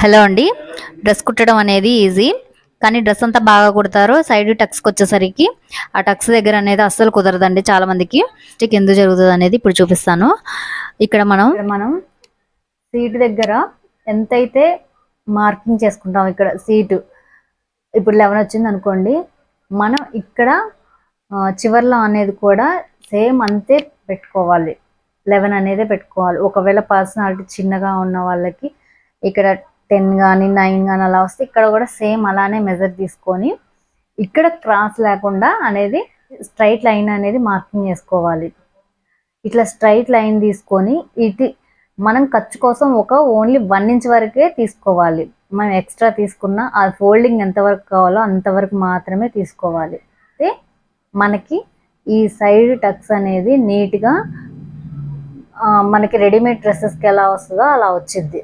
Hello అండి. Dress కుట్టడం అనేది ఈజీ. కానీ డ్రెస్ అంతా బాగా కుడతారు సైడ్ టక్స్కి వచ్చేసరికి ఆ టక్స్ దగ్గర అనేది అస్సలు కుదరదండి చాలా మందికి స్టిక్ ఎందుకు జరుగుతుంది అనేది ఇప్పుడు చూపిస్తాను. ఇక్కడ మనం మనం సీట్ దగ్గర ఎంతైతే మార్కింగ్ చేసుకుంటాం ఇక్కడ సీటు. ఇప్పుడు లెవెన్ వచ్చింది అనుకోండి. మనం ఇక్కడ చివర్లో అనేది కూడా సేమ్ అంతే పెట్టుకోవాలి. లెవెన్ అనేది పెట్టుకోవాలి. ఒకవేళ పర్సనాలిటీ చిన్నగా ఉన్న వాళ్ళకి ఇక్కడ టెన్ కానీ నైన్ కానీ అలా వస్తే ఇక్కడ కూడా సేమ్ అలానే మెజర్ తీసుకొని ఇక్కడ క్రాస్ లేకుండా అనేది స్ట్రైట్ లైన్ అనేది మార్కింగ్ చేసుకోవాలి. ఇట్లా స్ట్రైట్ లైన్ తీసుకొని ఇటు మనం ఖర్చు కోసం ఒక ఓన్లీ వన్ ఇంచ్ వరకే తీసుకోవాలి. మనం ఎక్స్ట్రా తీసుకున్న ఆ ఫోల్డింగ్ ఎంతవరకు కావాలో అంతవరకు మాత్రమే తీసుకోవాలి. అయితే మనకి ఈ సైడ్ టక్స్ అనేది నీట్గా మనకి రెడీమేడ్ డ్రెస్సెస్కి ఎలా వస్తుందో అలా వచ్చింది